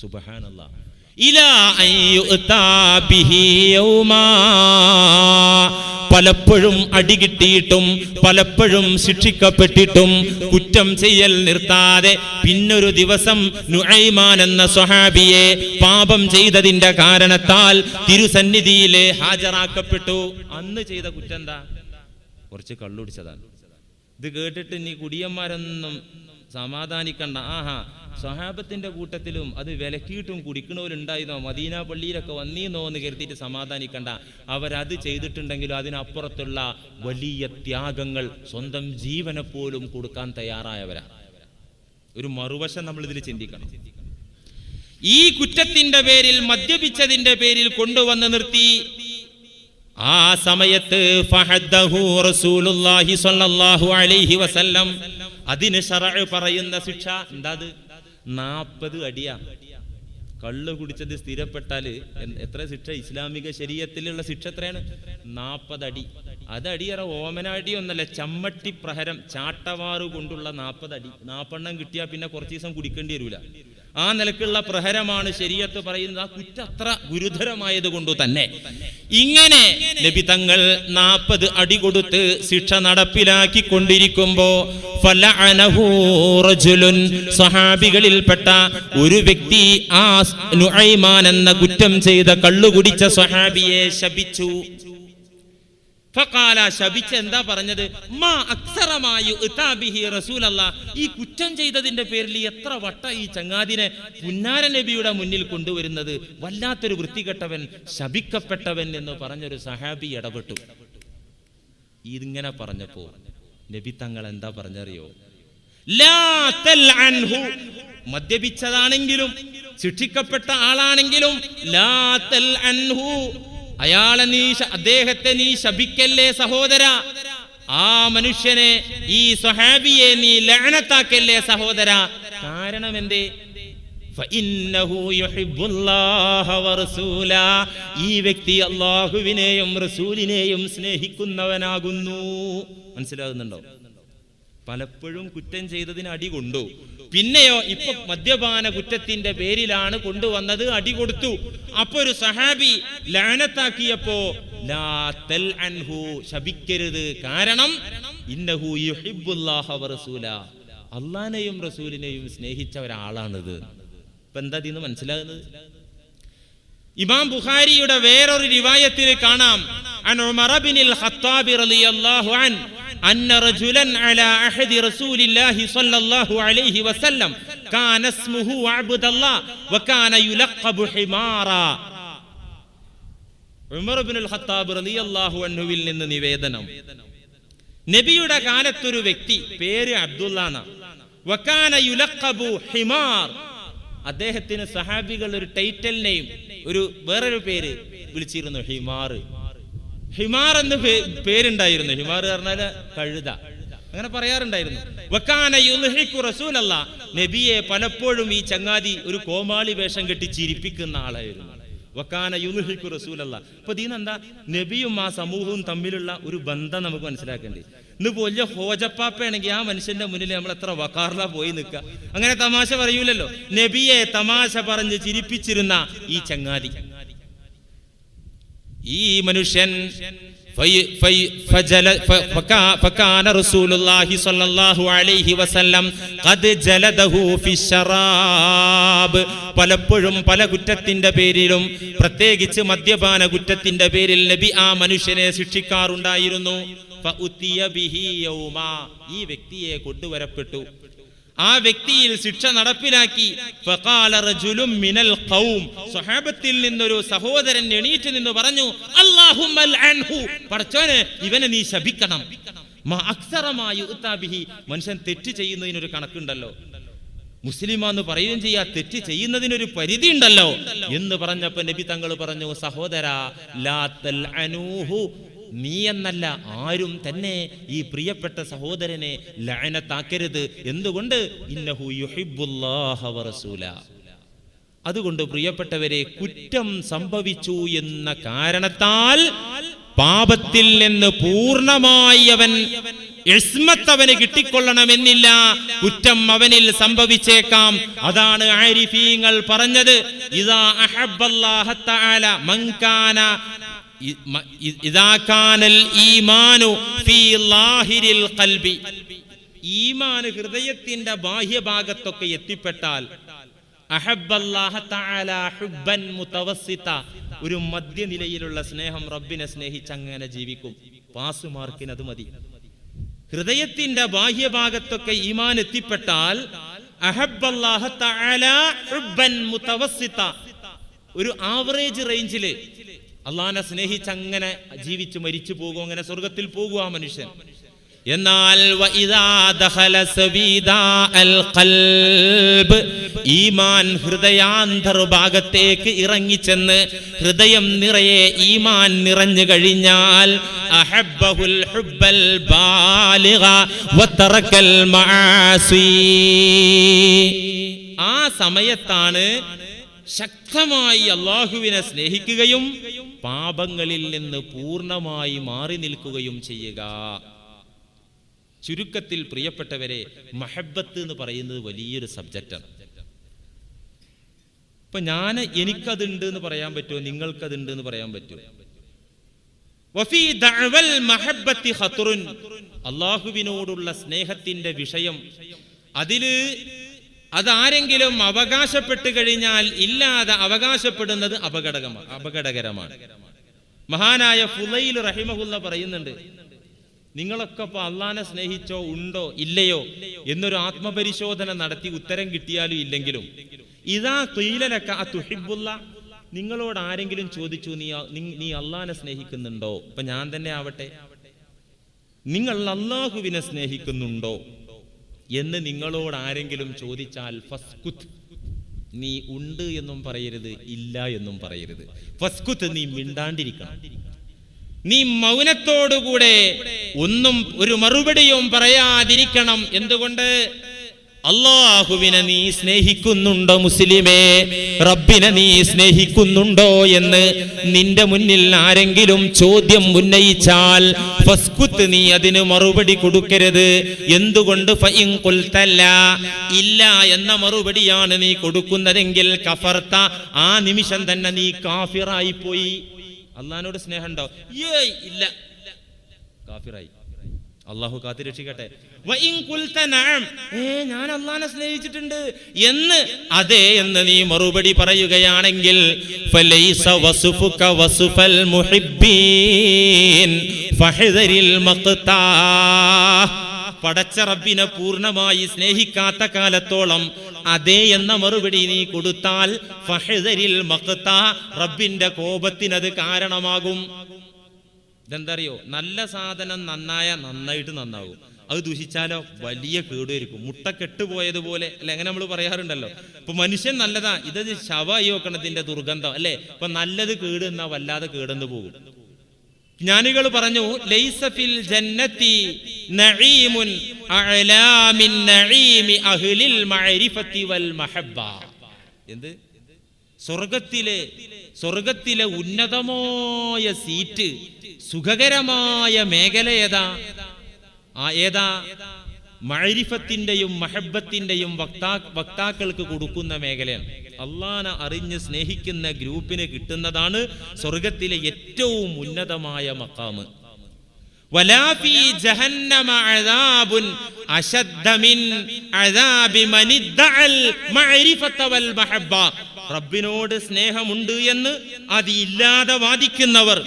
സുബഹാനല്ലാ. പലപ്പോഴും അടികിട്ടിയിട്ടും പലപ്പോഴും ശിക്ഷിക്കപ്പെട്ടിട്ടും കുറ്റം ചെയ്യൽ നിർത്താതെ പിന്നൊരു ദിവസം നുഐമാൻ എന്ന സ്വഹാബിയെ പാപം ചെയ്തതിന്റെ കാരണത്താൽ തിരുസന്നിധിയിലെ ഹാജരാക്കപ്പെട്ടു. അന്ന് ചെയ്ത കുറ്റം എന്താ? കുറച്ച് കള്ളുടിച്ചതാണ്. ഇത് കേട്ടിട്ട് നീ കുടിയന്മാരൊന്നും സമാധാനിക്കണ്ട. ആഹാ സ്വഹാബത്തിന്റെ കൂട്ടത്തിലും അത് വിലക്കിയിട്ടും കുടിക്കണവരുണ്ടായിരുന്നോ മദീന പള്ളിയിലൊക്കെ വന്നീന്നോ എന്ന് കരുതിയിട്ട് സമാധാനിക്കണ്ട. അവരത് ചെയ്തിട്ടുണ്ടെങ്കിലും അതിനപ്പുറത്തുള്ള വലിയ ത്യാഗങ്ങൾ സ്വന്തം ജീവനെ പോലും കൊടുക്കാൻ തയ്യാറായവരാ. ഒരു മറുവശം നമ്മൾ ഇതിൽ ചിന്തിക്കണം. ഈ കുറ്റത്തിന്റെ പേരിൽ മദ്യപിച്ചതിന്റെ പേരിൽ കൊണ്ടുവന്ന് നിർത്തി ആ സമയത്ത് അലൈഹി വസല്ലം അതിന് പറയുന്ന ശിക്ഷ എന്താ നാപ്പത് അടിയാ. കള്ള് കുടിച്ചത് സ്ഥിരപ്പെട്ടാൽ എത്ര ശിക്ഷ? ഇസ്ലാമിക ശരീരത്തിലുള്ള ശിക്ഷ എത്രയാണ്? നാപ്പതടി അതടിയറ അത് അടിയറ ഓമന അടി ഒന്നല്ല ചമ്മട്ടി പ്രഹരം ചാട്ടവാറു കൊണ്ടുള്ള നാൽപ്പത് അടി. നാപ്പെണ്ണം കിട്ടിയാൽ പിന്നെ കുറച്ച് ദിവസം കുടിക്കേണ്ടി വരില്ല ആ നിലക്കുള്ള പ്രഹരമാണ് ശരീരത്ത് പറയുന്നത്. ആ കുറ്റം അത്ര ഗുരുതരമായത് കൊണ്ടു തന്നെ. ഇങ്ങനെ ലഭിതങ്ങൾ തങ്ങൾ നാൽപ്പത് അടി കൊടുത്ത് ശിക്ഷ നടപ്പിലാക്കി കൊണ്ടിരിക്കുമ്പോ സ്വഹാബികളിൽപ്പെട്ട ഒരു വ്യക്തി ആ നുഐമാൻ എന്ന കുറ്റം ചെയ്ത കള്ളുകുടിച്ച സ്വഹാബിയെ ശപിച്ചു. ഫഖാല ശപിച്ച് എന്താ പറഞ്ഞത്? മാ അക്സറമായി ഇതാബിഹി റസൂലല്ലാ. ഈ കുറ്റം ചെയ്തതിന്റെ പേരിൽ എത്ര വട്ട ഈ ചങ്ങാതിനെ പുന്നാര നബിയുടെ മുന്നിൽ കൊണ്ടുവരുന്നത്? വല്ലാത്തൊരു വൃത്തികെട്ടവൻ ശപിക്കപ്പെട്ടവൻ എന്ന് പറഞ്ഞൊരു സഹാബി ഇടപെട്ടു. ഇതിങ്ങനെ പറഞ്ഞപ്പോ നബി തങ്ങൾ എന്താ പറഞ്ഞറിയോ. മദ്യപിച്ചതാണെങ്കിലും ശിക്ഷിക്കപ്പെട്ട ആളാണെങ്കിലും ലാ തൽഅൻഹു. അയാളെ നീ അദ്ദേഹത്തെ നീ ശപിക്കല്ലേ സഹോദര? ആ മനുഷ്യനെ ഈ സ്വഹാബിയെ നീ ലഹനത്താക്കല്ലേ സഹോദര? കാരണം എന്തേ. ഈ വ്യക്തി അള്ളാഹുവിനെയും റസൂലിനെയും സ്നേഹിക്കുന്നവനാകുന്നു. മനസ്സിലാകുന്നുണ്ടോ? പലപ്പോഴും കുറ്റം ചെയ്തതിന് അടി കൊണ്ടു. പിന്നെയോ ഇപ്പൊ മദ്യപാന കുറ്റത്തിന്റെ പേരിലാണ് കൊണ്ടുവന്നത് അടി കൊടുത്തു. അപ്പൊ ഒരു സഹാബി ലാനത്താക്കിയപ്പോ ശപിക്കരുത്. കാരണം ഇന്നഹു അള്ളാനെയും റസൂലിനെയും സ്നേഹിച്ച ഒരാളാണിത്. ഇപ്പൊ എന്താ ഇതിന്ന് മനസ്സിലാകുന്നത്? ഇമാം ബുഖാരിയുടെ വേറൊരു റിവായത്തിൽ കാണാം. ഉമർ റളിയല്ലാഹു അന്ന റജുലൻ അലാ അഹദി റസൂലില്ലാഹി സ്വല്ലല്ലാഹു അലൈഹി വസല്ലം കാന അബ്ദുല്ലാഹ് വകാന യുലഖബു ഹിമാറ ഉമർ ഇബ്നുൽ ഖത്താബ് റളിയല്ലാഹു അൻഹുവിൽ നിന്ന് നിവേദനം. നബിയുടെ കാലത്തൊരു വ്യക്തി പേര് അബ്ദുള്ള വക്കാന യുലഖബു ഹിമാർ. അദ്ദേഹത്തിന് സഹാബികൾ ഒരു ടൈറ്റൽ നെയിം ഒരു വേറൊരു പേര് വിളിച്ചിരുന്നു ഹിമാർ. ഹിമാർ എന്ന് പേരുണ്ടായിരുന്നു. ഹിമാർ പറഞ്ഞാൽ കഴുത. അങ്ങനെ പറയാറുണ്ടായിരുന്നു. വക്കാന റസൂലല്ല. നബിയെ പലപ്പോഴും ഈ ചങ്ങാതി ഒരു കോമാളി വേഷം കെട്ടി ചിരിപ്പിക്കുന്ന ആളായിരുന്നു. വക്കാന യുൽഹിഖു റസൂലല്ല. അപ്പൊ ഇതിനെന്താ നബിയും ആ സമൂഹവും തമ്മിലുള്ള ഒരു ബന്ധം നമുക്ക് മനസ്സിലാക്കേണ്ടി. ഇന്ന് വലിയ ഹോജപ്പാപ്പയാണെങ്കിൽ ആ മനുഷ്യന്റെ മുന്നിൽ നമ്മൾ എത്ര വക്കാറില പോയി നിൽക്കുക അങ്ങനെ തമാശ പറയൂലല്ലോ. നബിയെ തമാശ പറഞ്ഞ് ചിരിപ്പിച്ചിരുന്ന ഈ ചങ്ങാതി. ഈ മനുഷ്യൻ. പലപ്പോഴും പല കുറ്റത്തിന്റെ പേരിലും പ്രത്യേകിച്ച് മദ്യപാന കുറ്റത്തിന്റെ പേരിൽ നബി ആ മനുഷ്യനെ ശിക്ഷിക്കാറുണ്ടായിരുന്നു. ഈ വ്യക്തിയെ കൊണ്ടുവരപ്പെട്ടു ആ വ്യക്തിയിൽ ശിക്ഷ നടപ്പിലാക്കി. മിനൽ ഖൗം. സ്വഹാബത്തിൽ നിന്നൊരു സഹോദരൻ എണീറ്റ് നിന്ന് പറഞ്ഞു പടച്ചോനെ ഇവനെ നീ ശപിക്കണം. മനുഷ്യൻ തെറ്റ് ചെയ്യുന്നതിനൊരു കണക്കുണ്ടല്ലോ. മുസ്ലിമാന്ന് പറയുകയും ചെയ്യാ തെറ്റ് ചെയ്യുന്നതിനൊരു പരിധി ഉണ്ടല്ലോ എന്ന് പറഞ്ഞപ്പോ നബി തങ്ങൾ പറഞ്ഞു സഹോദരാ നീ എന്നല്ല ആരും തന്നെ ഈ പ്രിയപ്പെട്ട സഹോദരനെ ലയനത്താക്കരുത് എന്തുകൊണ്ട്? ഇന്നഹു വറസൂല. അതുകൊണ്ട് പ്രിയപ്പെട്ടവരെ കുറ്റം സംഭവിച്ചു എന്ന കാരണത്താൽ പാപത്തിൽ നിന്ന് പൂർണമായി അവൻ ഇസ്മത്ത് അവന് കിട്ടിക്കൊള്ളണമെന്നില്ല. കുറ്റം അവനിൽ സംഭവിച്ചേക്കാം. അതാണ് ആരിഫീങ്ങൾ പറഞ്ഞത്. ഇതാ അഹബ്ബല്ലാഹ തആല ഹൃദയത്തിന്റെ ബാഹ്യഭാഗത്തൊക്കെ എത്തിപ്പെട്ടാൽ ഒരു മധ്യനിലയിലുള്ള സ്നേഹം റബ്ബിനെ സ്നേഹിച്ച് അങ്ങനെ ജീവിക്കും. പാസ് മാർക്കിന് അത് മതി. ഹൃദയത്തിന്റെ ബാഹ്യഭാഗത്തൊക്കെ ഈമാൻ എത്തിപ്പെട്ടാൽ ഒരു ആവറേജ് റേഞ്ചിൽ അള്ളാഹിനെ സ്നേഹിച്ച് അങ്ങനെ ജീവിച്ച് മരിച്ചു പോകും അങ്ങനെ സ്വർഗത്തിൽ പോകുക മനുഷ്യൻ. എന്നാൽ ഈമാൻ ഹൃദയാന്തർഭാഗത്തേക്ക് ഇറങ്ങിച്ചെന്ന് ഹൃദയം നിറയെ ഈമാൻ നിറഞ്ഞു കഴിഞ്ഞാൽ ആ സമയത്താണ് ശക്തമായി അള്ളാഹുവിനെ സ്നേഹിക്കുകയും പാപങ്ങളിൽ നിന്ന് പൂർണമായി മാറി നിൽക്കുകയും ചെയ്യുക. ചുരുക്കത്തിൽ പ്രിയപ്പെട്ടവരെ മഹബത്ത് എന്ന് പറയുന്നത് വലിയൊരു സബ്ജക്റ്റാണ്. ഇപ്പൊ ഞാൻ എനിക്കതുണ്ട് എന്ന് പറയാൻ പറ്റുമോ? നിങ്ങൾക്കതുണ്ട് എന്ന് പറയാൻ പറ്റുമോ? അള്ളാഹുവിനോടുള്ള സ്നേഹത്തിന്റെ വിഷയം. അതിൽ അതാരെങ്കിലും അവകാശപ്പെട്ട് കഴിഞ്ഞാൽ ഇല്ലാതെ അവകാശപ്പെടുന്നത് അപകടകമാണ് അപകടകരമാണ്. മഹാനായ ഫുലൈൽ റഹിമഹുല്ല പറയുന്നുണ്ട് നിങ്ങളൊക്കെ ഇപ്പൊ അള്ളാനെ സ്നേഹിച്ചോ ഉണ്ടോ ഇല്ലയോ എന്നൊരു ആത്മപരിശോധന നടത്തി ഉത്തരം കിട്ടിയാലും ഇല്ലെങ്കിലും ഇതാ തുയിലലക്ക ആ തുഹിബുള്ള നിങ്ങളോട് ആരെങ്കിലും ചോദിച്ചു നീ നീ അള്ളാനെ സ്നേഹിക്കുന്നുണ്ടോ? ഇപ്പൊ ഞാൻ തന്നെ ആവട്ടെ നിങ്ങൾ അള്ളാഹുവിനെ സ്നേഹിക്കുന്നുണ്ടോ? എന്ന് നിങ്ങളോട് ആരെങ്കിലും ചോദിച്ചാൽ ഫസ്കുത്ത് നീ ഉണ്ട് എന്നും പറയരുത് ഇല്ല എന്നും പറയരുത്. ഫസ്കുത്ത് നീ മിണ്ടാണ്ടിരിക്കണം. നീ മൗനത്തോടുകൂടെ ഒന്നും ഒരു മറുപടിയും പറയാതിരിക്കണം. എന്തുകൊണ്ട്? അള്ളാഹുവിനെ നീ സ്നേഹിക്കുന്നുണ്ടോ മുസ്ലിമേ? റബ്ബിനെ നീ സ്നേഹിക്കുന്നുണ്ടോ എന്ന് നിന്റെ മുന്നിൽ ആരെങ്കിലും ചോദ്യം ഉന്നയിച്ചാൽ ഫസ്കുത്ത് നീ അതിന് മറുപടി കൊടുക്കരുത്. എന്തുകൊണ്ട്? ഫയിൻ ഖുൽതല്ല ഇല്ല എന്ന മറുപടിയാണ് നീ കൊടുക്കുന്നതെങ്കിൽ കഫർത്ത ആ നിമിഷം തന്നെ നീ കാഫിറായി പോയി. അള്ളഹാനോട് സ്നേഹമുണ്ടോ ഏയ് ഇല്ല. കാഫിറായി. അള്ളാഹു കാത്തി രക്ഷിക്കട്ടെ. ഏ ഞാൻ അള്ളാഹിനെ സ്നേഹിച്ചിട്ടുണ്ട്. എന്ന് അതെ എന്ന് നീ മറുപടി പറയുകയാണെങ്കിൽ പടച്ച റബ്ബിനെ പൂർണമായി സ്നേഹിക്കാത്ത കാലത്തോളം അതേ എന്ന മറുപടി നീ കൊടുത്താൽ ഫഹദരിൽ മഖ്താ റബ്ബിന്റെ കോപത്തിനത് കാരണമാകും. ഇതെന്തറിയോ? നല്ല സാധനം നന്നായ നന്നായിട്ട് നന്നാവും. അത് ദുഷിച്ചാലോ? വലിയ കേടുവരിക്കും. മുട്ട കെട്ടുപോയതുപോലെ അല്ലെ? അങ്ങനെ നമ്മൾ പറയാറുണ്ടല്ലോ. ഇപ്പൊ മനുഷ്യൻ നല്ലതാ. ഇത് ശവായി വെക്കണതിന്റെ ദുർഗന്ധം അല്ലെ? ഇപ്പൊ നല്ലത് കേട് എന്നാ വല്ലാതെ കേടെന്ന് പോകും. ജ്ഞാനികൾ പറഞ്ഞു ലൈസഫിൽ അഹ്ലിൽ മഅരിഫത്തി വൽ മഹബ്ബ. എന്ത്? സ്വർഗത്തിലെ സ്വർഗത്തിലെ ഉന്നതമായ സീറ്റ് സുഖകരമായ മേഖല ഏതാ? ആ ഏതാ? മഴരിഫത്തിന്റെയും മഹബത്തിന്റെയും വക്താ വക്താക്കൾക്ക് കൊടുക്കുന്ന മേഖലയാണ്. അള്ളാനെ അറിഞ്ഞ് സ്നേഹിക്കുന്ന ഗ്രൂപ്പിന് കിട്ടുന്നതാണ് സ്വർഗത്തിലെ ഏറ്റവും ഉന്നതമായ മക്കാമ് അശദ്ധമിൻ റബ്ബിനോട് സ്നേഹമുണ്ട് എന്ന് അത് ഇല്ലാതെ വാദിക്കുന്നവർ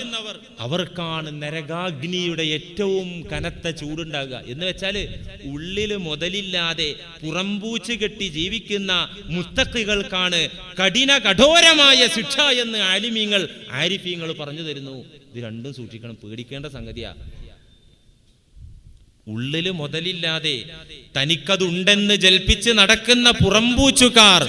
അവർക്കാണ് നരകാഗ്നിയുടെ ഏറ്റവും കനത്ത ചൂടുണ്ടാകുക. എന്ന് വെച്ചാൽ ഉള്ളിൽ മുതലില്ലാതെ പുറംപൂച്ച് കെട്ടി ജീവിക്കുന്ന മുത്തക്കുകൾക്കാണ് കഠിന കഠോരമായ ശിക്ഷ എന്ന് ആലിമീങ്ങൾ ആരിഫീങ്ങൾ പറഞ്ഞു തരുന്നു. ഇത് രണ്ടും സൂക്ഷിക്കണം. പേടിക്കേണ്ട സംഗതിയാ. ഉള്ളിൽ മുതലില്ലാതെ തനിക്കതുണ്ടെന്ന് ജൽപ്പിച്ച് നടക്കുന്ന പുറംപൂച്ചുകാർ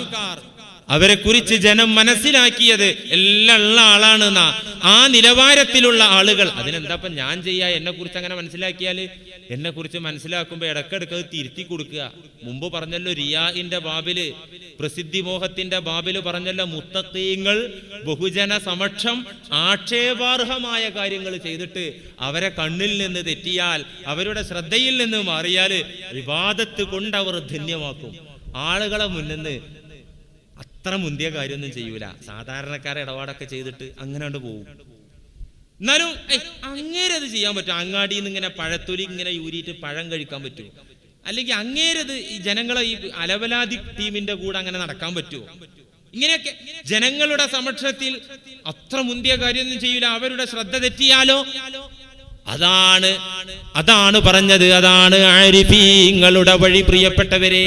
അവരെ കുറിച്ച് ജനം മനസ്സിലാക്കിയത് എല്ലാം ഉള്ള ആളാണ് എന്നാ ആ നിലവാരത്തിലുള്ള ആളുകൾ. അതിനെന്താപ്പം ഞാൻ ചെയ്യാ? എന്നെ കുറിച്ച് അങ്ങനെ മനസ്സിലാക്കിയാൽ? എന്നെ കുറിച്ച് മനസ്സിലാക്കുമ്പോ ഇടക്കിടക്ക് അത് തിരുത്തി കൊടുക്കുക. മുമ്പ് പറഞ്ഞല്ലോ റിയാഇന്റെ ബാബിൽ പ്രസിദ്ധി മോഹത്തിന്റെ ബാബിൽ പറഞ്ഞല്ലോ മുത്തീങ്ങൾ ബഹുജന സമക്ഷം ആക്ഷേപാർഹമായ കാര്യങ്ങൾ ചെയ്തിട്ട് അവരെ കണ്ണിൽ നിന്ന് തെറ്റിയാൽ അവരുടെ ശ്രദ്ധയിൽ നിന്ന് മാറിയാൽ വിവാദത്ത് കൊണ്ട് അവർ ധന്യമാക്കും. ആളുകളെ മുന്നിന്ന് അത്ര മുന്തിയ കാര്യമൊന്നും ചെയ്യൂല. സാധാരണക്കാരെ ഇടപാടൊക്കെ ചെയ്തിട്ട് അങ്ങനെ കൊണ്ട് പോകും എന്നാലും അങ്ങേരെ അത് ചെയ്യാൻ പറ്റും. അങ്ങാടിയിൽ നിന്ന് ഇങ്ങനെ പഴത്തൊലി ഇങ്ങനെ യൂരിയിട്ട് പഴം കഴിക്കാൻ പറ്റുമോ അല്ലെങ്കിൽ അങ്ങേരത് ഈ ജനങ്ങളെ ഈ അലവലാതി ടീമിന്റെ കൂടെ അങ്ങനെ നടക്കാൻ പറ്റുമോ ഇങ്ങനെയൊക്കെ ജനങ്ങളുടെ സമക്ഷത്തിൽ അത്ര മുന്തിയ കാര്യമൊന്നും ചെയ്യൂല. അവരുടെ ശ്രദ്ധ തെറ്റിയാലോ? അതാണ് അതാണ് പറഞ്ഞത്. അതാണ് ആരിഫീങ്ങളുടെ വഴി പ്രിയപ്പെട്ടവരെ.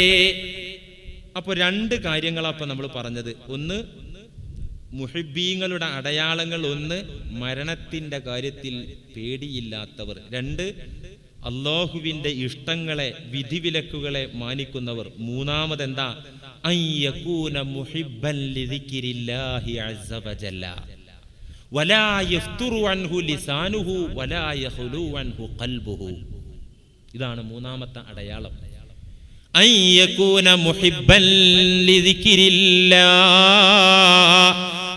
അപ്പൊ രണ്ട് കാര്യങ്ങളാണ് അപ്പോൾ നമ്മൾ പറഞ്ഞത്. ഒന്ന് മുഹിബീങ്ങളുടെ അടയാളങ്ങൾ ഒന്ന് മരണത്തിന്റെ കാര്യത്തിൽ പേടിയില്ലാത്തവർ. രണ്ട് അള്ളാഹുവിന്റെ ഇഷ്ടങ്ങളെ വിധിവിലക്കുകളെ മാനിക്കുന്നവർ. മൂന്നാമത് എന്താ അയ്യകൂന മുഹിബ്ബൻ ലിദിക്രില്ലാഹി അസ്സ വജല്ല. വലാ യഫ്തുറു അൻഹു ലിസാനുഹു വലാ യഖ്ലു ഖൽബുഹു. ഇതാണ് മൂന്നാമത്തെ അടയാളം.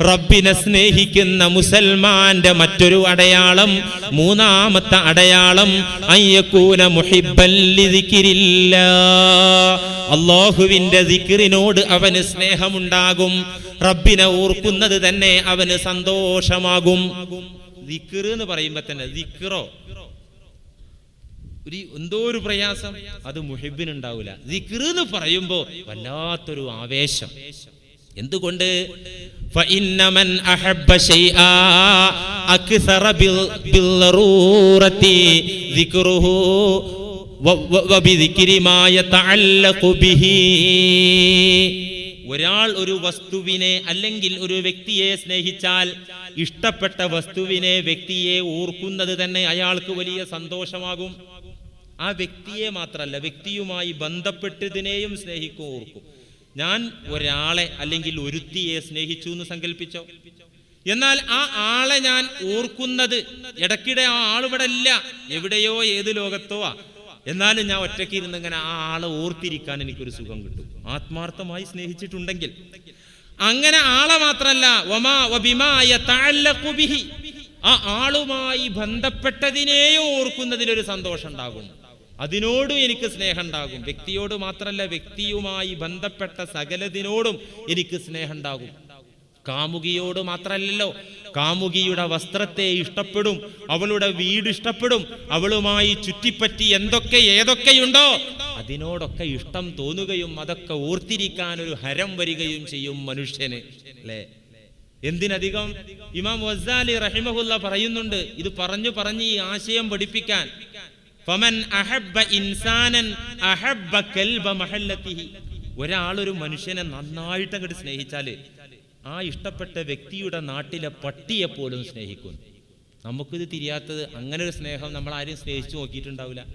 റബ്ബിനെ സ്നേഹിക്കുന്ന മുസൽമാന്റെ മറ്റൊരു അടയാളം മൂന്നാമത്തെ അടയാളം അയ്യക്കൂന മുഹിബ്ബൻ ലിദിക്രില്ലാ. അള്ളാഹുവിന്റെ ദിക്കിറിനോട് അവന് സ്നേഹമുണ്ടാകും. റബ്ബിനെ ഓർക്കുന്നത് തന്നെ അവന് സന്തോഷമാകും. ദിക്ർ എന്ന് പറയുമ്പോ തന്നെ ദിക്റോ. ഒരു എന്തോ ഒരു പ്രയാസം? അത് മുഹിബിനുണ്ടാവില്ല ദിക്ർ എന്ന് പറയുമ്പോ വല്ലാത്തൊരു ആവേശം. എന്തുകൊണ്ട്? ഒരാൾ ഒരു വസ്തുവിനെ അല്ലെങ്കിൽ ഒരു വ്യക്തിയെ സ്നേഹിച്ചാൽ ഇഷ്ടപ്പെട്ട വസ്തുവിനെ വ്യക്തിയെ ഓർക്കുന്നത് തന്നെ അയാൾക്ക് വലിയ സന്തോഷമാകും. ആ വ്യക്തിയെ മാത്രമല്ല വ്യക്തിയുമായി ബന്ധപ്പെട്ടതിനെയും സ്നേഹിക്കും ഓർക്കും. ഞാൻ ഒരാളെ അല്ലെങ്കിൽ ഒരുത്തിയെ സ്നേഹിച്ചു എന്ന് സങ്കല്പിച്ചോ എന്നാൽ ആ ആളെ ഞാൻ ഓർക്കുന്നത് ഇടയ്ക്കിടെ ആ ആളിവിടെ ഇല്ല എവിടെയോ ഏത് ലോകത്തോ. എന്നാലും ഞാൻ ഒറ്റയ്ക്ക് ഇരുന്ന് ഇങ്ങനെ ആ ആളെ ഓർത്തിരിക്കാൻ എനിക്കൊരു സുഖം കിട്ടും. ആത്മാർത്ഥമായി സ്നേഹിച്ചിട്ടുണ്ടെങ്കിൽ. അങ്ങനെ ആളെ മാത്രല്ല ഒമാ ബിഹി. ആ ആളുമായി ബന്ധപ്പെട്ടതിനെയും ഓർക്കുന്നതിലൊരു സന്തോഷം ഉണ്ടാകും. അതിനോടും എനിക്ക് സ്നേഹം ഉണ്ടാകും വ്യക്തിയോട് മാത്രമല്ല വ്യക്തിയുമായി ബന്ധപ്പെട്ട സകലതിനോടും എനിക്ക് സ്നേഹം ഉണ്ടാകും കാമുകിയോട് മാത്രമല്ലല്ലോ കാമുകിയുടെ വസ്ത്രത്തെ ഇഷ്ടപ്പെടും അവളുടെ വീട് ഇഷ്ടപ്പെടും അവളുമായി ചുറ്റിപ്പറ്റി എന്തൊക്കെ ഏതൊക്കെയുണ്ടോ അതിനോടൊക്കെ ഇഷ്ടം തോന്നുകയും അതൊക്കെ ഓർത്തിരിക്കാൻ ഒരു ഹരം വരികയും ചെയ്യും മനുഷ്യന് അല്ലേ? എന്തിനധികം? ഇമാം വസാലി റഹിമഹുല്ല പറയുന്നുണ്ട് ഇത് പറഞ്ഞു പറഞ്ഞ് ഈ ആശയം പഠിപ്പിക്കാൻ. ഫമൻ അഹബ്ബ ഇൻസാനൻ അഹബ്ബ കൽബ മഹല്ലത്തിഹി. ഒരാൾ ഒരു മനുഷ്യനെ നന്നായിട്ട് അങ്ങോട്ട് സ്നേഹിച്ചാൽ ആ ഇഷ്ടപ്പെട്ട വ്യക്തിയുടെ നാട്ടിലെ പട്ടിയെ പോലും സ്നേഹിക്കും. നമുക്കിത് തിരിയാത്തത് അങ്ങനെ ഒരു സ്നേഹം നമ്മൾ ആരും സ്നേഹിച്ചു നോക്കിയിട്ടുണ്ടാവില്ല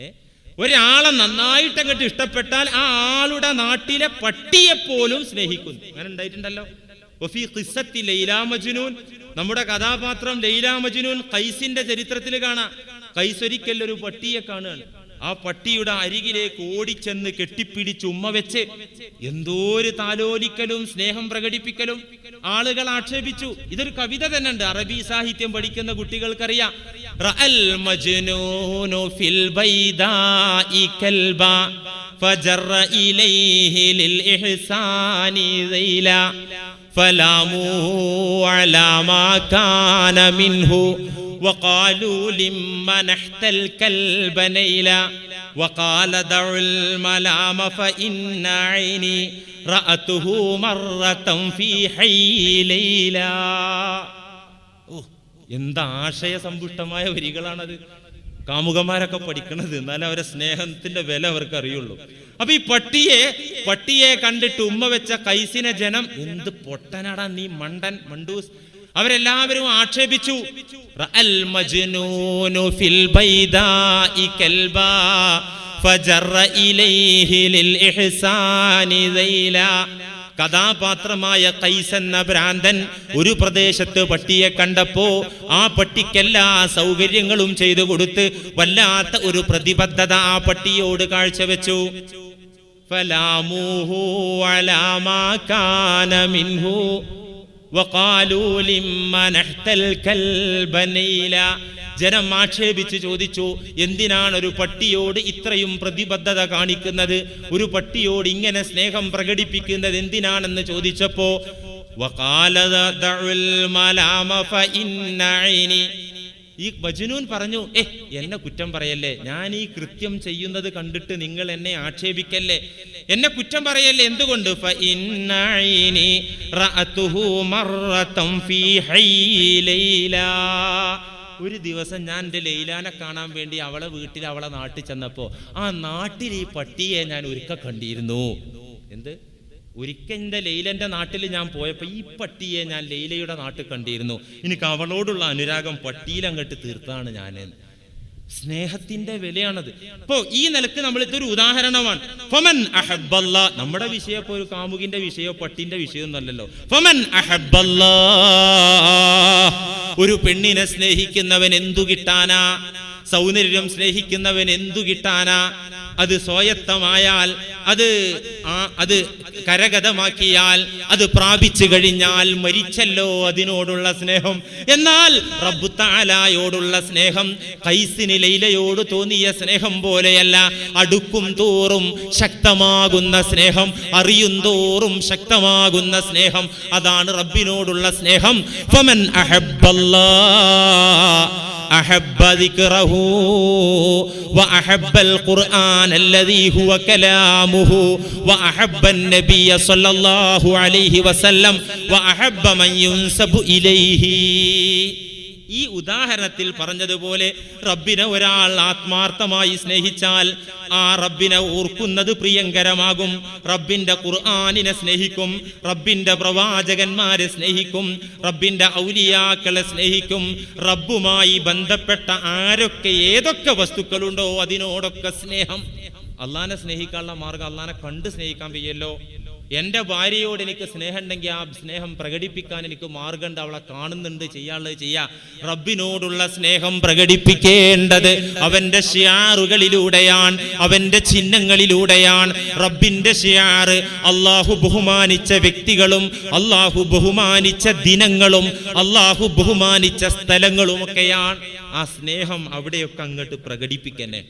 ഏ? ഒരാളെ നന്നായിട്ട് അങ്ങോട്ട് ഇഷ്ടപ്പെട്ടാൽ ആ ആളുടെ നാട്ടിലെ പട്ടിയെ പോലും സ്നേഹിക്കും. അങ്ങനെ ഉണ്ടായിട്ടുണ്ടല്ലോ. നമ്മുടെ കഥാപാത്രം ലൈല മജ്നൂൻ കൈസിന്റെ ചരിത്രത്തിൽ കാണാം. കൈസ് ഒരിക്കൽ ഒരു പട്ടിയെ കാണുകയാണ്. ആ പട്ടിയുടെ അരികിലേക്ക് ഓടിച്ചെന്ന് കെട്ടിപ്പിടിച്ച് ഉമ്മ വെച്ച് എന്തോ ഒരു താലോലിക്കലും സ്നേഹം പ്രകടിപ്പിക്കലും ആളുകൾ ആക്ഷേപിച്ചു. ഇതൊരു കവിത തന്നെ ഉണ്ട് അറബി സാഹിത്യം പഠിക്കുന്ന കുട്ടികൾക്കറിയാം. മജ്നൂനു ഫിൽ ബൈദാഇ കൽബാ فجر إليه للإحسان ذيلا فلاموا على ما كان منه وقالوا لما نحت الكلب نيلا وقال دعوا الملام فإن عيني رأته مرة في حي ليلا ഓ എന്താ ആശയസമ്പുഷ്ടമായ വരികളാണത് കാമുകന്മാരൊക്കെ പഠിക്കണത് എന്നാലും അവരെ സ്നേഹത്തിന്റെ വില അവർക്ക് അറിയുള്ളൂ അപ്പൊ ഈ പട്ടിയെ പട്ടിയെ കണ്ടിട്ട് ഉമ്മ വെച്ച കൈസിനെ ജനം എന്ത് പൊട്ടനാടാ നീ മണ്ടൻ മണ്ടൂസ് അവരെല്ലാവരും ആക്ഷേപിച്ചു. കഥാപാത്രമായ കൈസ് എന്ന ഭ്രാന്തൻ ഒരു പ്രദേശത്ത് പട്ടിയെ കണ്ടപ്പോ ആ പട്ടിക്കെല്ലാ സൗകര്യങ്ങളും ചെയ്തു കൊടുത്ത് വല്ലാത്ത ഒരു പ്രതിബദ്ധത ആ പട്ടിയോട് കാഴ്ചവെച്ചു. ഫലാമൂഹു അലാമാ കാനമിൻഹു ജനം ആക്ഷേപിച്ച് ചോദിച്ചു എന്തിനാണ് ഒരു പട്ടിയോട് ഇത്രയും പ്രതിബദ്ധത കാണിക്കുന്നത്? ഒരു പട്ടിയോട് ഇങ്ങനെ സ്നേഹം പ്രകടിപ്പിക്കുന്നത് എന്തിനാണെന്ന് ചോദിച്ചപ്പോ വകാലത ഈ ബജനൂൻ പറഞ്ഞു ഏ എന്നെ കുറ്റം പറയല്ലേ? ഞാൻ ഈ കൃത്യം ചെയ്യുന്നത് കണ്ടിട്ട് നിങ്ങൾ എന്നെ ആക്ഷേപിക്കല്ലേ? എന്നെ കുറ്റം പറയല്ലേ? എന്തുകൊണ്ട്? ഒരു ദിവസം ഞാൻ എന്റെ ലൈലാനെ കാണാൻ വേണ്ടി അവളെ വീട്ടിൽ അവളെ നാട്ടിൽ ചെന്നപ്പോൾ ആ നാട്ടിൽ ഈ പട്ടിയെ ഞാൻ ഒരുക്ക കണ്ടിരുന്നു. എന്ത്? ഒരിക്കൽ എന്റെ ലൈലന്റെ നാട്ടിൽ ഞാൻ പോയപ്പോൾ ഈ പട്ടിയെ ഞാൻ ലൈലയുടെ നാട്ടിൽ കണ്ടിരുന്നു. എനിക്ക് അവളോടുള്ള അനുരാഗം പട്ടിയിലങ്ങട്ട് തീർത്താണ് ഞാൻ. സ്നേഹത്തിന്റെ വിലയാണത്. ഇപ്പോ ഈ നിലയ്ക്ക് നമ്മൾ ഇതൊരു ഉദാഹരണമാണ്. ഫമൻ അഹബല്ല നമ്മുടെ വിഷയം ഒരു കാമുകിന്റെ വിഷയോ പട്ടിന്റെ വിഷയമൊന്നും അല്ലല്ലോ ഫമൻ അഹബല്ല ഒരു പെണ്ണിനെ സ്നേഹിക്കുന്നവൻ എന്തു കിട്ടാനാ? സൗന്ദര്യം സ്നേഹിക്കുന്നവൻ എന്തു കിട്ടാനാ? അത് സ്വയത്തമായാൽ അത് അത് കരഗതമാക്കിയാൽ അത് പ്രാപിച്ചു കഴിഞ്ഞാൽ മരിച്ചല്ലോ അതിനോടുള്ള സ്നേഹം. എന്നാൽ റബ്ബു താലായോടുള്ള സ്നേഹം കൈസിന് ലൈലയോട് തോന്നിയ സ്നേഹം പോലെയല്ല അടുക്കും തോറും ശക്തമാകുന്ന സ്നേഹം അറിയും തോറും ശക്തമാകുന്ന സ്നേഹം അതാണ് റബ്ബിനോടുള്ള സ്നേഹം. ഫമൻ أحب ذكره وأحب القرآن الذي هو كلامه وأحب النبي صلى الله عليه وسلم وأحب من ينسب إليه ഈ ഉദാഹരണത്തിൽ പറഞ്ഞതുപോലെ റബ്ബിനെ ഒരാൾ ആത്മാർത്ഥമായി സ്നേഹിച്ചാൽ ആ റബ്ബിനെ ഓർക്കുന്നത് പ്രിയങ്കരമാകും. റബ്ബിന്റെ ഖുർആാനിനെ സ്നേഹിക്കും റബ്ബിന്റെ പ്രവാചകന്മാരെ സ്നേഹിക്കും റബ്ബിന്റെ ഔലിയാക്കളെ സ്നേഹിക്കും. റബ്ബുമായി ബന്ധപ്പെട്ട ആരൊക്കെ ഏതൊക്കെ വസ്തുക്കളുണ്ടോ അതിനോടൊക്കെ സ്നേഹം. അള്ളാനെ സ്നേഹിക്കാനുള്ള മാർഗം അള്ളാനെ കണ്ട് സ്നേഹിക്കാൻ വയ്യല്ലോ. എന്റെ ഭാര്യയോട് എനിക്ക് സ്നേഹം ഉണ്ടെങ്കിൽ ആ സ്നേഹം പ്രകടിപ്പിക്കാൻ എനിക്ക് മാർഗമുണ്ട്. അവളെ കാണുന്നുണ്ട് ചെയ്യാനുള്ളത് ചെയ്യാ. റബ്ബിനോടുള്ള സ്നേഹം പ്രകടിപ്പിക്കേണ്ടത് അവന്റെ ഷിയാറുകളിലൂടെയാണ് അവന്റെ ചിഹ്നങ്ങളിലൂടെയാണ്. റബ്ബിന്റെ ഷിയാറ് അള്ളാഹു ബഹുമാനിച്ച വ്യക്തികളും അള്ളാഹു ബഹുമാനിച്ച ദിനങ്ങളും അള്ളാഹു ബഹുമാനിച്ച സ്ഥലങ്ങളും ഒക്കെയാണ് ആ സ്നേഹം അവിടെയൊക്കെ അങ്ങോട്ട് പ്രകടിപ്പിക്കന്നെ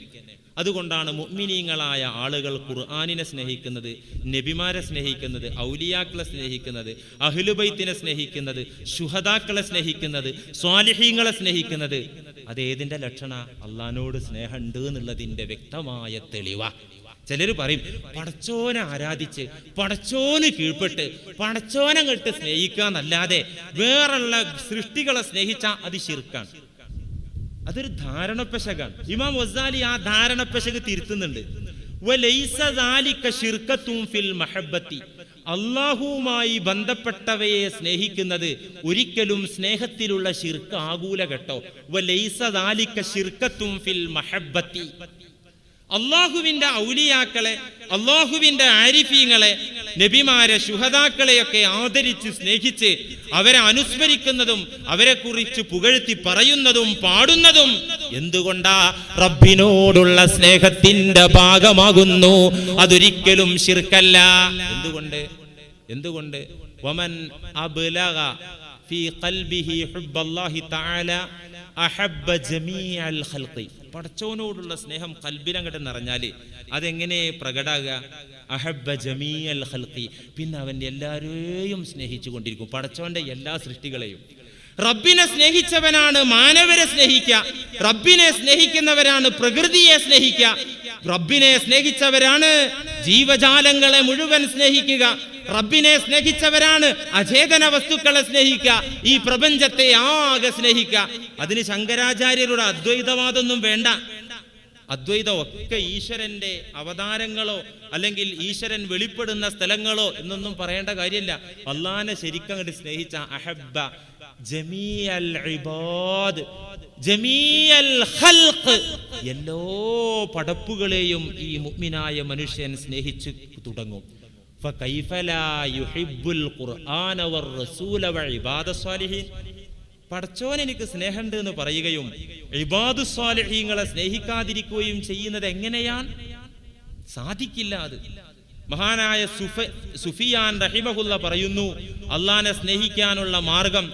അതുകൊണ്ടാണ് മുഅ്മിനീങ്ങളായ ആളുകൾ ഖുർആാനിനെ സ്നേഹിക്കുന്നത് നബിമാരെ സ്നേഹിക്കുന്നത് ഔലിയാക്കളെ സ്നേഹിക്കുന്നത് അഹ്ലുബൈത്തിനെ സ്നേഹിക്കുന്നത് ശുഹദാക്കളെ സ്നേഹിക്കുന്നത് സ്വാലിഹീങ്ങളെ സ്നേഹിക്കുന്നത്. അത് ഏതിന്റെ ലക്ഷണ? അള്ളഹാനോട് സ്നേഹമുണ്ട് എന്നുള്ളതിന്റെ വ്യക്തമായ തെളിവ. ചിലർ പറയും പടച്ചോനെ ആരാധിച്ച് പടച്ചോന് കീഴ്പ്പെട്ട് പടച്ചോനെ കെട്ട് സ്നേഹിക്കാന്നല്ലാതെ വേറുള്ള സൃഷ്ടികളെ സ്നേഹിച്ച അത് ശിർക്കാണ്. അതൊരു ധാരണപ്പശകാണ്. ഇമാം വസാലി ആ ധാരണപ്പശക് തിരുത്തുന്നുണ്ട്. അള്ളാഹുവുമായി ബന്ധപ്പെട്ടവയെ സ്നേഹിക്കുന്നത് ഒരിക്കലും സ്നേഹത്തിലുള്ള ശിർക്ക് ആകൂല കേട്ടോ. അള്ളാഹുവിന്റെ ഔലിയാക്കളെ അള്ളാഹുവിന്റെ ആരിഫീങ്ങളെ നബിമാരെ ശുഹതാക്കളെയൊക്കെ ആദരിച്ച് സ്നേഹിച്ച് അവരെ അനുസ്മരിക്കുന്നതും അവരെ കുറിച്ച് പുകഴ്ത്തി പറയുന്നതും പാടുന്നതും എന്തുകൊണ്ടാ റബ്ബിനോടുള്ള സ്നേഹത്തിന്റെ ഭാഗമാകുന്നു? അതൊരിക്കലും ശിർക്കല്ല. എന്തുകൊണ്ട്? എന്തുകൊണ്ട്? വമൻ അബ്ലഗ ഫീ ഖൽബിഹി തആല അഹബ്ബ ജമീഅൽ ഖൽഖി. പടച്ചോനോടുള്ള സ്നേഹം കൽബിലങ്ങട്ട് നിറഞ്ഞാൽ അതെങ്ങനെ പ്രകടാകുക? അഹബ്ബ ജമീഅൽ ഖൽഖി. പിന്നെ അവൻ എല്ലാവരെയും സ്നേഹിച്ചു കൊണ്ടിരിക്കും. പടച്ചവന്റെ എല്ലാ സൃഷ്ടികളെയും. റബ്ബിനെ സ്നേഹിച്ചവനാണ് മാനവരെ സ്നേഹിക്കുക. റബ്ബിനെ സ്നേഹിക്കുന്നവരാണ് പ്രകൃതിയെ സ്നേഹിക്കുക. റബ്ബിനെ സ്നേഹിച്ചവരാണ് ജീവജാലങ്ങളെ മുഴുവൻ സ്നേഹിക്കുക. റബ്ബിനെ സ്നേഹിച്ചവരാണ് അചേതന വസ്തുക്കളെ സ്നേഹിക്കുക. ഈ പ്രപഞ്ചത്തെ ആകെ സ്നേഹിക്കുക. അതിന് ശങ്കരാചാര്യരുടെ അദ്വൈതവാദമൊന്നും വേണ്ട. അദ്വൈതമൊക്കെ ഈശ്വരന്റെ അവതാരങ്ങളോ അല്ലെങ്കിൽ ഈശ്വരൻ വെളിപ്പെടുന്ന സ്ഥലങ്ങളോ എന്നൊന്നും പറയേണ്ട കാര്യമില്ല. അള്ളാനെ ശരിക്കും അങ്ങോട്ട് സ്നേഹിച്ച അഹബ്ബ എല്ലോ ഇബാദ് പടപ്പുകളെയും ഈ മുഗ്മിനായ മനുഷ്യൻ സ്നേഹിച്ചു തുടങ്ങും. ഫകൈഫലാ യുഹിബ്ബുൽ ഖുർആന വർ റസൂല വ ഇബാദ സ്വാലിഹീൻ. പടച്ചോൻ എനിക്ക് സ്നേഹമുണ്ട് എന്ന് പറയുകയും ഇബാദു സ്വാലഹീങ്ങളെ സ്നേഹിക്കാതിരിക്കുകയും ചെയ്യുന്നത് എങ്ങനെയാണ്? സാധിക്കില്ല അത്. മഹാനായ സുഫ സുഫിയാൻ റഹിമഹുല്ല പറയുന്നു അള്ളാനെ സ്നേഹിക്കാനുള്ള മാർഗം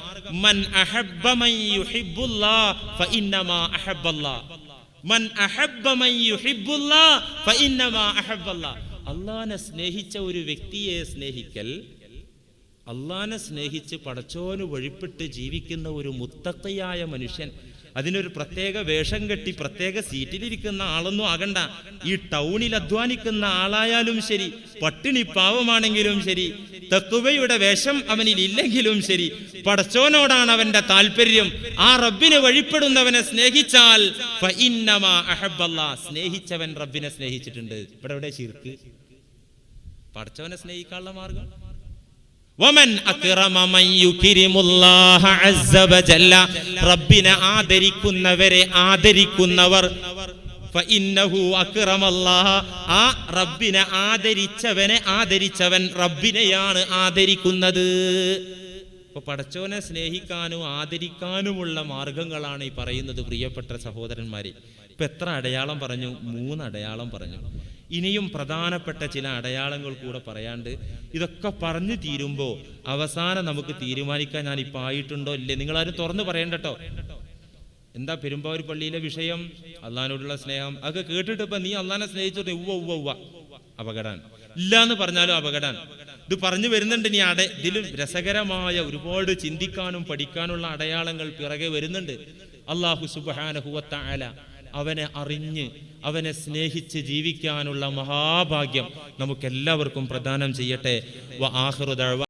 മൻ അഹബ്ബ മൻ യുഹിബ്ബുല്ലാ ഫഇന്നമാ അഹബ്ബല്ലാ. മൻ അഹബ്ബ മൻ യുഹിബ്ബുല്ലാ ഫഇന്നമാ അഹബ്ബല്ലാ. അള്ളാനെ സ്നേഹിച്ച ഒരു വ്യക്തിയെ സ്നേഹിക്കൽ അള്ളാനെ സ്നേഹിച്ച് പടച്ചോന് വഴിപ്പെട്ട് ജീവിക്കുന്ന ഒരു മുത്തത്തയായ മനുഷ്യൻ അതിനൊരു പ്രത്യേക വേഷം കെട്ടി പ്രത്യേക സീറ്റിലിരിക്കുന്ന ആളൊന്നും ആകണ്ട. ഈ ടൗണിൽ അധ്വാനിക്കുന്ന ആളായാലും ശരി പട്ടിണി പാവമാണെങ്കിലും ശരി തക്കുവയുടെ വേഷം അവനിൽ ഇല്ലെങ്കിലും ശരി പടച്ചോനോടാണ് അവന്റെ താല്പര്യം ആ റബ്ബിനെ വഴിപ്പെടുന്നവനെ സ്നേഹിച്ചാൽ. സ്നേഹിച്ചവൻ റബ്ബിനെ സ്നേഹിച്ചിട്ടുണ്ട്. ഇവിടെ എവിടെ ശിർക്ക്? പടച്ചവനെ സ്നേഹിക്കാനുള്ള മാർഗം? റബ്ബിനെ ആദരിക്കുന്നവരെ ആദരിക്കുന്നവർ. ആ റബ്ബിനെ ആദരിച്ചവനെ ആദരിച്ചവൻ റബ്ബിനെയാണ് ആദരിക്കുന്നത്. അപ്പൊ പടച്ചോനെ സ്നേഹിക്കാനും ആദരിക്കാനുമുള്ള മാർഗങ്ങളാണ് ഈ പറയുന്നത് പ്രിയപ്പെട്ട സഹോദരന്മാരെ. ഇപ്പൊ എത്ര അടയാളം പറഞ്ഞു? മൂന്ന് അടയാളം പറഞ്ഞു. ഇനിയും പ്രധാനപ്പെട്ട ചില അടയാളങ്ങൾ കൂടെ പറയാണ്ട് ഇതൊക്കെ പറഞ്ഞു തീരുമ്പോൾ അവസാനം നമുക്ക് തീരുമാനിക്കാൻ ഞാൻ ഇപ്പൊ ആയിട്ടുണ്ടോ ഇല്ലേ? നിങ്ങളാരും തുറന്നു പറയണ്ടട്ടോ. എന്താ പെരുമ്പാവൂർ പള്ളിയിലെ വിഷയം? അള്ളഹാനോടുള്ള സ്നേഹം. അതൊക്കെ കേട്ടിട്ട് ഇപ്പൊ നീ അള്ളഹാനെ സ്നേഹിച്ചിട്ട് ഉവ്വ ഉവ്വ ഉവ്വ. അപകടാൻ ഇല്ല എന്ന് പറഞ്ഞാലും അപകടാൻ ഇത് പറഞ്ഞു വരുന്നുണ്ട് ഇനി അട ഇതിലും രസകരമായ ഒരുപാട് ചിന്തിക്കാനും പഠിക്കാനുള്ള അടയാളങ്ങൾ പിറകെ വരുന്നുണ്ട്. അള്ളാഹു സുബാനഹുവത്ത ആല അവനെ അറിഞ്ഞ് അവനെ സ്നേഹിച്ച് ജീവിക്കാനുള്ള മഹാഭാഗ്യം നമുക്കെല്ലാവർക്കും പ്രദാനം ചെയ്യട്ടെ.